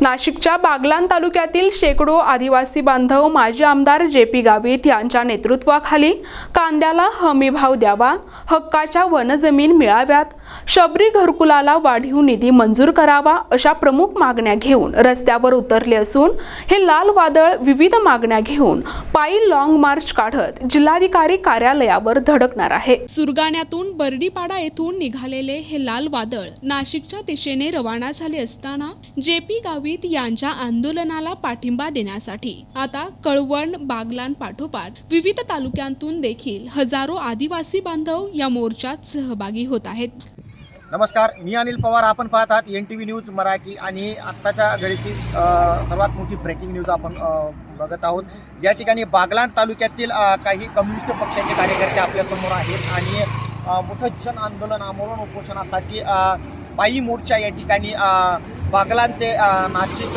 नाशिकच्या बागलान तालुक्यातील शेकडो आदिवासी बांधव माजी आमदार जे पी गावित यांच्या नेतृत्वाखाली कांद्याला हमीभाव द्यावा हक्काच्या वनजमीन मिळाव्यात शबरी घरकुलाला वाढीव निधी मंजूर करावा अशा प्रमुख मागण्या घेऊन रस्त्यावर उतरले असून हे लाल वादळ विविध मागण्या घेऊन पायी लाँग मार्च काढत जिल्हाधिकारी कार्यालयावर धडकणार आहे. सुरगाण्यातून बर्डीपाडा येथून निघालेले हे लाल वादळ नाशिकच्या दिशेने रवाना झाले असताना जे पी गावित यांच्या आंदोलनाला पाठिंबा देण्यासाठी आता कळवण बागलान पाठोपाठ विविध तालुक्यांतून देखील हजारो आदिवासी बांधव या मोर्चात सहभागी होत आहेत. नमस्कार मी अनिल पवार. आपण पाहत आहात N T V news Marathi आणि आत्ताच्या घडीची सर्वात मोठी ब्रेकिंग न्यूज आपण बघत आहोत. या ठिकाणी बागलाण तालुक्यातील काही कम्युनिस्ट पक्षाचे कार्यकर्ते आपल्यासमोर आहेत आणि मोठं जन आंदोलन आमरण उपोषणासाठी पायी मोर्चा या ठिकाणी अ, ते नाशिक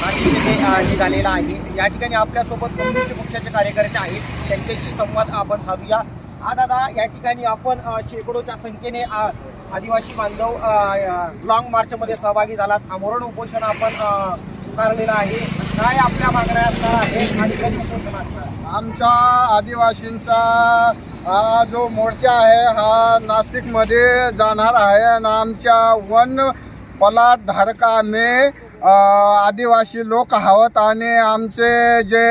नाशिक येथे निघालेला आहे. या ठिकाणी आपल्यासोबत कम्युनिस्ट पक्षाचे कार्यकर्ते आहेत. त्यांच्याशी संवाद आपण साधूया. हा दादा या ठिकाणी आपण शेकडोच्या संख्येने आदिवासी बांधव लॉंग मार्चमध्ये सहभागी झालात. आमरण उपोषण आपण उतारलेलं आहे. काय आपल्या मागण्या असणार आहे? आणि कधी उपोषण असणार आमच्या आदिवासींचा हा जो मोर्चा आहे हा नाशिकमध्ये जाणार आहे. आणि आमच्या वन पलाट धारकामे आम्ही आदिवासी लोक आहोत आणि आमचे जे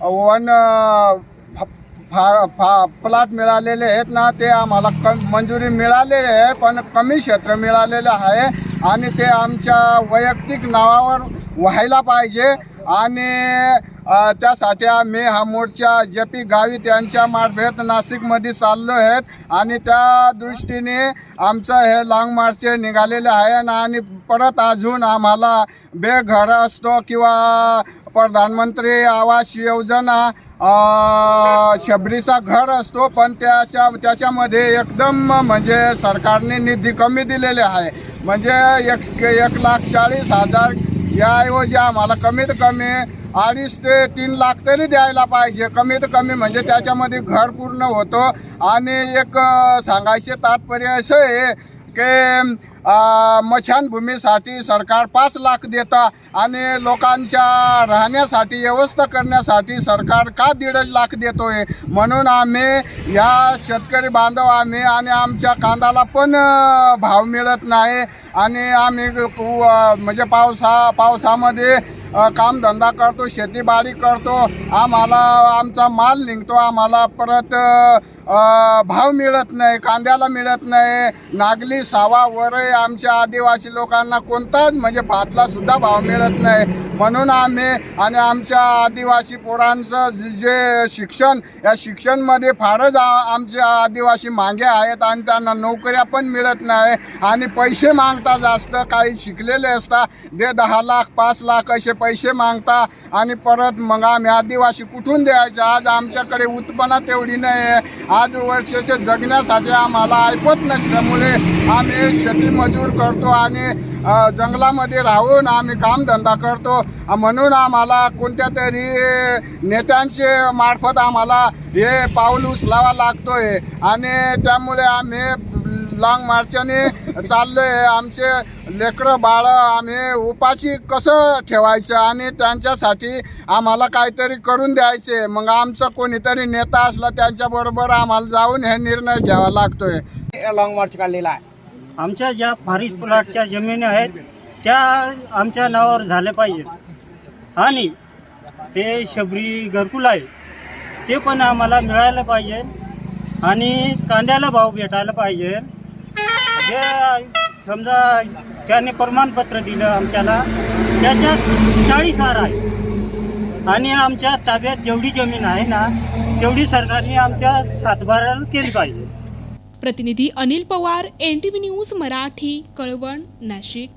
वन फा फा प्लॉट मिळालेले आहेत ना ते आम्हाला क मंजुरी मिळालेली आहे पण कमी क्षेत्र मिळालेलं आहे आणि ते आमच्या वैयक्तिक नावावर व्हायला पाहिजे आणि त्यासाठी आम्ही हा मोर्चा जे पी गावित यांच्या मार्फत नाशिकमध्ये चाललो आहेत आणि त्या दृष्टीने आमचं हे लाँग मार्च निघालेलं आहे ना आणि परत अजून आम्हाला बेघर असतो किंवा प्रधानमंत्री आवास योजना शबरीचा घर असतो पण त्याच्या त्याच्यामध्ये एकदम म्हणजे सरकारने निधी कमी दिलेले आहे. म्हणजे एक एक लाख चाळीस हजार याऐवजी आम्हाला कमीत कमी अडीच ते तीन लाख तरी द्यायला पाहिजे. कमीत कमी म्हणजे त्याच्यामध्ये घर पूर्ण होतं. आणि एक सांगायचे तात्पर्य असं आहे की अ, मशानभूमीसाठी सरकार पाच लाख देतं आणि लोकांच्या राहण्यासाठी व्यवस्था करण्यासाठी सरकार का दीडच लाख देतोय? म्हणून आम्ही या शेतकरी बांधव आम्ही आणि आमच्या कांदाला पण भाव मिळत नाही. आणि आम्ही म्हणजे पावसा पावसामध्ये कामधंदा करतो शेतीबाडी करतो आम्हाला आमचा माल निघतो आम्हाला परत भाव मिळत नाही कांद्याला मिळत नाही. नागली सावा वरई आमच्या आदिवासी लोकांना कोणताच म्हणजे भातलासुद्धा भाव मिळत नाही. म्हणून आम्ही आणि आमच्या आदिवासी पोरांचं जे- जे शिक्षण या शिक्षणमध्ये फारच आमच्या आदिवासी मागे आहेत आणि त्यांना नोकऱ्या पण मिळत नाही. आणि पैसे मागता जास्त काही शिकलेले असता दे दहा लाख पाच लाख असे पैसे मागता आणि परत मग आम्ही आदिवासी कुठून द्यायचं? आज आमच्याकडे उत्पन्न तेवढी नाही आहे आज वर्षाचे जगण्यासाठी आम्हाला ऐपत नसल्यामुळे आम्ही शेतीमजूर करतो आणि जंगलामध्ये राहून आम्ही कामधंदा करतो. म्हणून आम्हाला कोणत्या तरी नेत्यांचे मार्फत आम्हाला हे पाऊल उचलावा लागतोय. आणि त्यामुळे आम्ही लाँग मार्चाने चाललोय. आमचे लेकरं बाळं आम्ही उपाशी कसं ठेवायचं आणि त्यांच्यासाठी आम्हाला काहीतरी करून द्यायचे. मग आमचा कोणीतरी नेता असला त्यांच्याबरोबर आम्हाला जाऊन हे निर्णय घ्यावा लागतोय. लॉंग मार्च काढलेला आहे. आमच्या ज्या फारीज प्लॉटच्या जमिनी आहेत त्या आमच्या नावावर झाल्या पाहिजेत. आणि ते शबरी घरकुल आहे ते पण आम्हाला मिळायला पाहिजे आणि कांद्याला भाव भेटायला पाहिजे. जे समजा त्याने प्रमाणपत्र दिलं आमच्याला त्याच्यात चाळीस हार आहे आणि आमच्या ताब्यात जेवढी जमीन आहे ना तेवढी सरकारने आमच्या सातबाराला केली पाहिजे. प्रतिनिधी Anil Pawar N T V news Marathi Kalwan Nashik.